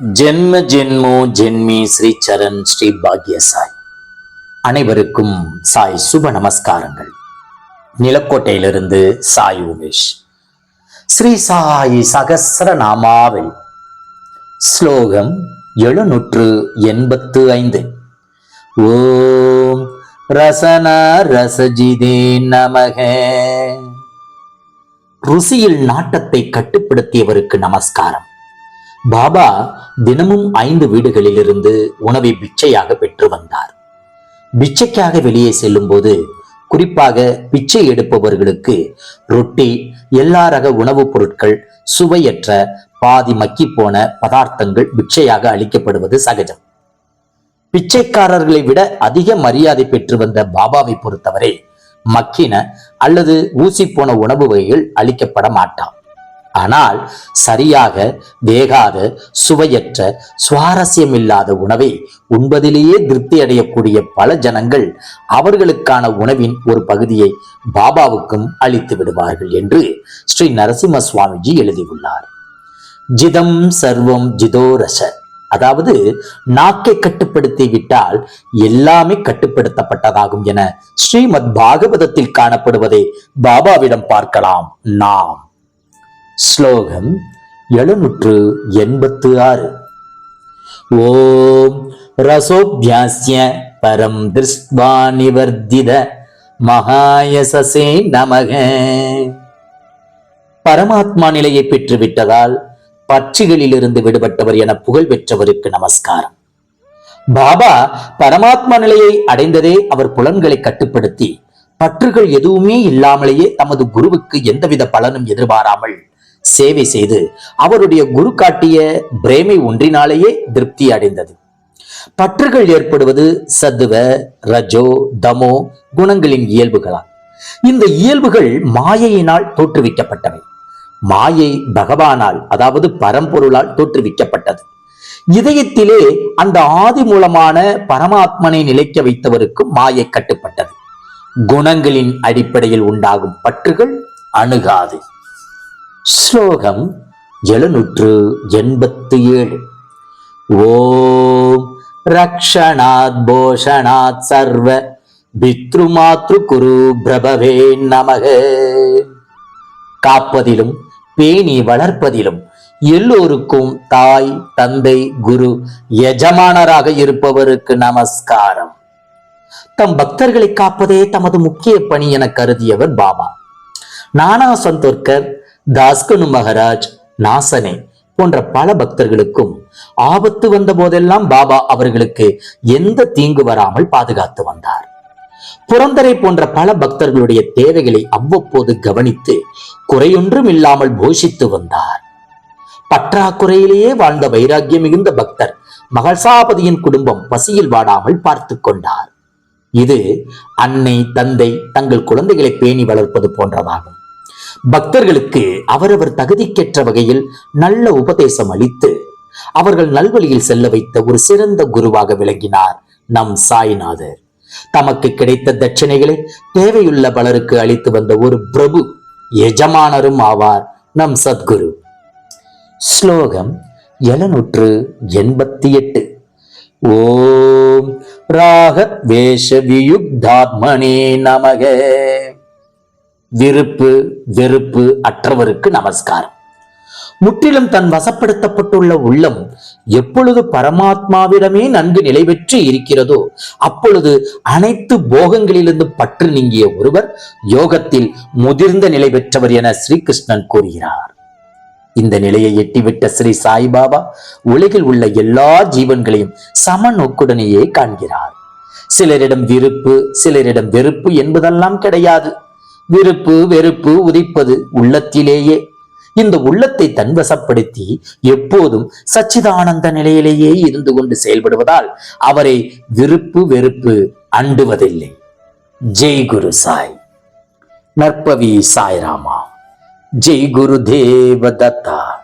ஜென்ம ஜென்மோ ஜென்மி ஸ்ரீ சரண் ஸ்ரீ பாக்ய சாய். அனைவருக்கும் சாய் சுப நமஸ்காரங்கள். நிலக்கோட்டையிலிருந்து சாய் உமேஷ். ஸ்ரீ சாய் சகஸ்ர நாமாவில் ஸ்லோகம் எழுநூற்று எண்பத்து ஐந்து. ஓம் ரசன ரசஜிதே நமக. ருசியில் நாட்டத்தை கட்டுப்படுத்தியவருக்கு நமஸ்காரம். பாபா தினமும் ஐந்து வீடுகளிலிருந்து உணவை பிச்சையாக பெற்று வந்தார். பிச்சைக்காக வெளியே செல்லும்போது குறிப்பாக பிச்சை எடுப்பவர்களுக்கு ரொட்டி எல்லா ரக உணவுப் பொருட்கள் சுவையற்ற பாதி மக்கி போன பதார்த்தங்கள் பிச்சையாக அளிக்கப்படுவது சகஜம். பிச்சைக்காரர்களை விட அதிக மரியாதை பெற்று வந்த பாபாவை பொறுத்தவரை மக்கின அல்லது ஊசி போன உணவு வகைகள் அளிக்கப்பட மாட்டான் ஆனால் சரியாக வேகாத சுவையற்ற சுவாரஸ்யமில்லாத உணவை உண்பதிலேயே திருப்தி அடையக்கூடிய பல ஜனங்கள் அவர்களுக்கான உணவின் ஒரு பகுதியை பாபாவுக்கும் அளித்து விடுவார்கள் என்று ஸ்ரீ நரசிம்ம சுவாமிஜி எழுதியுள்ளார். ஜிதம் சர்வம் ஜிதோரச அதாவது நாக்கை கட்டுப்படுத்தி விட்டால் எல்லாமே கட்டுப்படுத்தப்பட்டதாகும் என ஸ்ரீமத் பாகவதத்தில் காணப்படுவதை பாபாவிடம் பார்க்கலாம். நாம் ஸ்லோகம் எழுநூற்று எண்பத்து ஆறு. ஓம் ரசோபியாசிய பரம் திருஷ்வா நிவர்த்தித மகாயசசே நமக. பரமாத்மா நிலையை பெற்று விட்டதால் பட்சிகளிலிருந்து விடுபட்டவர் என புகழ் பெற்றவருக்கு நமஸ்காரம். பாபா பரமாத்மா நிலையை அடைந்ததே அவர் புலன்களை கட்டுப்படுத்தி பற்றுகள் எதுவுமே இல்லாமலேயே தமது குருவுக்கு எந்தவித பலனும் எதிர்பாராமல் சேவை செய்து அவருடைய குரு காட்டிய பிரேமை ஒன்றினாலேயே திருப்தி அடைந்தது. பற்றுகள் ஏற்படுவது சத்துவ ரஜோ தமோ குணங்களின் இயல்புகளால். இந்த இயல்புகள் மாயையினால் தோற்றுவிக்கப்பட்டவை. மாயை பகவானால் அதாவது பரம்பொருளால் தோற்றுவிக்கப்பட்டது. இதயத்திலே அந்த ஆதி மூலமான பரமாத்மனை நிலைக்க வைத்தவருக்கு மாயை கட்டுப்பட்டது. குணங்களின் அடிப்படையில் உண்டாகும் பற்றுகள் அணுகாது. ஸ்லோகம் எழுநூற்று எண்பத்து ஏழு. ஓம் ரக்ஷணாத் போஷணாத் சர்வ பித்ருமாத்ரு குரு பிரபவே நமக. காப்பதிலும் பேணி வளர்ப்பதிலும் எல்லோருக்கும் தாய் தந்தை குரு எஜமானராக இருப்பவருக்கு நமஸ்காரம். தம் பக்தர்களை காப்பதே தமது முக்கிய பணி என கருதியவர் பாபா. நானா சந்தோர்கர் தாஸ்கனு மகராஜ் நாசனே போன்ற பல பக்தர்களுக்கும் ஆபத்து வந்த போதெல்லாம் பாபா அவர்களுக்கு எந்த தீங்கு வராமல் பாதுகாத்து வந்தார். புரந்தரை போன்ற பல பக்தர்களுடைய தேவைகளை அவ்வப்போது கவனித்து குறையொன்றும் இல்லாமல் போஷித்து வந்தார். பற்றாக்குறையிலேயே வாழ்ந்த வைராக்கியம் மிகுந்த பக்தர் மகசாபதியின் குடும்பம் பசியில் வாடாமல் பார்த்து கொண்டார். இது அன்னை தந்தை தங்கள் குழந்தைகளை பேணி வளர்ப்பது போன்றதாகும். பக்தர்களுக்கு அவரவர் தகுதிக்கேற்ற வகையில் நல்ல உபதேசம் அளித்து அவர்கள் நல்வழியில் செல்ல வைத்த ஒரு சிறந்த குருவாக விளங்கினார் நம் சாய்நாதர். தமக்கு கிடைத்த தட்சணைகளை தேவையுள்ள பலருக்கு அளித்து வந்த ஒரு பிரபு எஜமானரும் ஆவார் நம் சத்குரு. ஸ்லோகம் எழுநூற்று எண்பத்தி எட்டு ஓம் ராகத் வேஷ வியுக்தாத்மனே நமக. விருப்பு வெறுப்பு அற்றவருக்கு நமஸ்காரம். முற்றிலும் தன் வசப்படுத்தப்பட்டுள்ள உள்ளம் எப்பொழுது பரமாத்மாவிடமே நன்கு நிலை பெற்று இருக்கிறதோ அப்பொழுது அனைத்து போகங்களிலிருந்து பற்று நீங்கிய ஒருவர் யோகத்தில் முதிர்ந்த நிலை பெற்றவர் என ஸ்ரீகிருஷ்ணன் கூறுகிறார். இந்த நிலையை எட்டிவிட்ட ஸ்ரீ சாய்பாபா உலகில் உள்ள எல்லா ஜீவன்களையும் சம நோக்குடனேயே காண்கிறார். சிலரிடம் விருப்பு சிலரிடம் வெறுப்பு என்பதெல்லாம் கிடையாது. விருப்பு வெறுப்பு உதிப்பது உள்ளத்திலேயே. இந்த உள்ளத்தை தன்வசப்படுத்தி எப்போதும் சச்சிதானந்த நிலையிலேயே இருந்து கொண்டு செயல்படுவதால் அவரை விருப்பு வெறுப்பு அண்டுவதில்லை. ஜெய் குரு சாய். நற்பவி சாய்ராமா. ஜெய் குரு தேவதத்தா